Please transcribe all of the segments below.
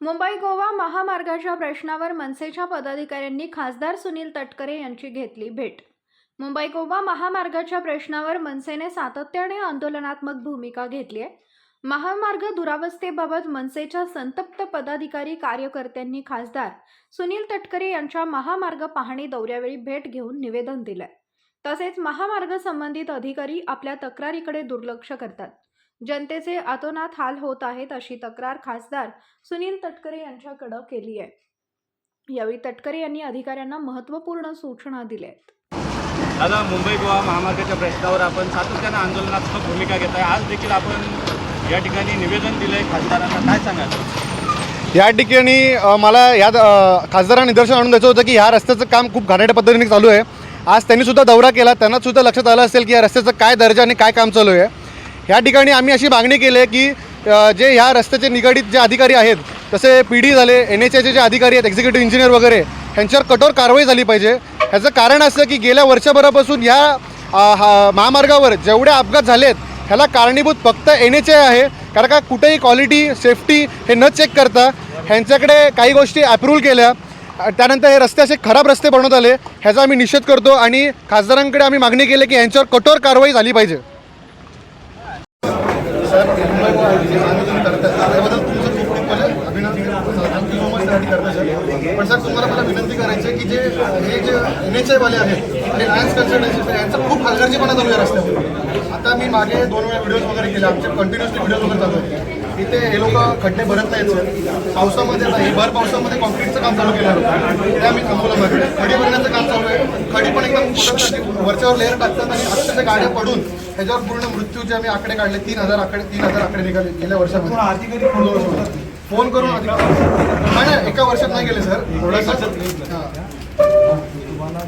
मुंबई गोवा महामार्गाच्या प्रश्नावर मनसेच्या पदाधिकाऱ्यांनी खासदार सुनील तटकरे यांची घेतली भेट. मुंबई गोवा महामार्गाच्या प्रश्नावर मनसेने सातत्याने आंदोलनात्मक भूमिका घेतली आहे. महामार्ग दुरावस्थेबाबत मनसेच्या संतप्त पदाधिकारी कार्यकर्त्यांनी खासदार सुनील तटकरे यांच्या महामार्ग पाहणी दौऱ्यावेळी भेट घेऊन निवेदन दिलंय. तसेच महामार्ग संबंधित अधिकारी आपल्या तक्रारीकडे दुर्लक्ष करतात. जनतेचे अतोनात हाल होत आहेत अशी तक्रार खासदार सुनील तटकरे यांच्याकडे केली आहे. यावेळी तटकरे यांनी अधिकाऱ्यांना महत्त्वपूर्ण सूचना दिल्या आहेत. दादा मुंबई गोवा महामार्गाच्या प्रश्नावर आपण सातत्यानं आंदोलनात्मक भूमिका घेत आहे. आज देखील आपण या ठिकाणी निवेदन दिलं आहे खासदारांना. काय सांगाल? या ठिकाणी मला या खासदारांना निदर्शन आणून द्यायचं होतं की ह्या रस्त्याचं काम खूप घाणेरड्या पद्धतीने चालू आहे. आज त्यांनी सुद्धा दौरा केला. त्यांना सुद्धा लक्षात आलं असेल की या रस्त्याचं काय दर्जा आणि काय काम चालू आहे. ह्या ठिकाणी आम्ही अशी मागणी केली आहे की जे ह्या रस्त्याचे निगडीत जे अधिकारी आहेत तसे पी डी झाले एन एच एचे जे अधिकारी आहेत एक्झिक्युटिव्ह इंजिनियर वगैरे ह्यांच्यावर कठोर कारवाई झाली पाहिजे. ह्याचं कारण असं की गेल्या वर्षभरापासून ह्या हा- महामार्गावर जेवढे अपघात झालेत ह्याला कारणीभूत फक्त एन एच ए आहे. कारण का कुठेही क्वालिटी सेफ्टी हे न चेक करता ह्यांच्याकडे काही गोष्टी अप्रूव्ह केल्या. त्यानंतर हे रस्ते असे खराब रस्ते बनवत आले. ह्याचा आम्ही निषेध करतो आणि खासदारांकडे आम्ही मागणी केली की ह्यांच्यावर कठोर कारवाई झाली पाहिजे. पण सर तुम्हाला मला विनंती करायची आहे की जे हे जे एन एच आय वाले आहेत आणि लायन्स कन्सल्टन्सी यांचा खूप हलगर्जीपणा चालू आहे रस्त्यावर आता मी मागे दोन वेळा व्हिडिओज वगैरे केले आमचे कंटिन्युअसली व्हिडिओज वगैरे चालू आहेत इथे हे लोक खड्डे भरत नाहीत सर पावसामध्ये आता भर पावसामध्ये कॉन्क्रीटचं काम चालू केलं होतं ते आम्ही थांबवलं मागे खडी भरण्याचं काम चालू आहे खडी पण एकदम वरच्यावर लेअर टाकतात आणि अक्षरशः गाड्या पडून त्याच्यावर पूर्ण मृत्यूचे आम्ही आकडे काढले तीन हजार आकडे तीन हजार आकडे निघाले गेल्या वर्षामध्ये. अधिकारी फोन करून फोन करून अधिकारी नाही नाही एका वर्षात नाही गेले सर. हां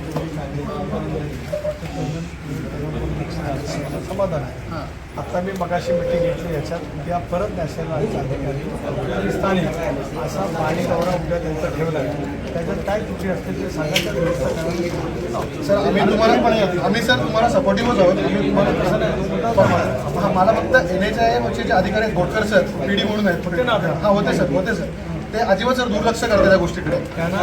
समाधान आहे. आता मी मगाशी मिटिंग घेतली याच्यात त्या परत नॅशनल अधिकारी आणि स्थानिक. असा पाणी दौरा उद्या त्यांचा ठेवला आहे. त्याच्यात काय त्रुटी असतील ते सांगायचं सर आम्ही तुम्हाला पण आम्ही सर तुम्हाला सपोर्टिव्हच आहोत. आम्ही तुम्हाला कसं नाही. मला फक्त एन एच आय वरचे जे अधिकारी आहेत गोटकर सर पी डी म्हणून आहेत. हा होते सर होते सर. ते अजिबात सर दुर्लक्ष करतात त्या गोष्टीकडे. त्यांना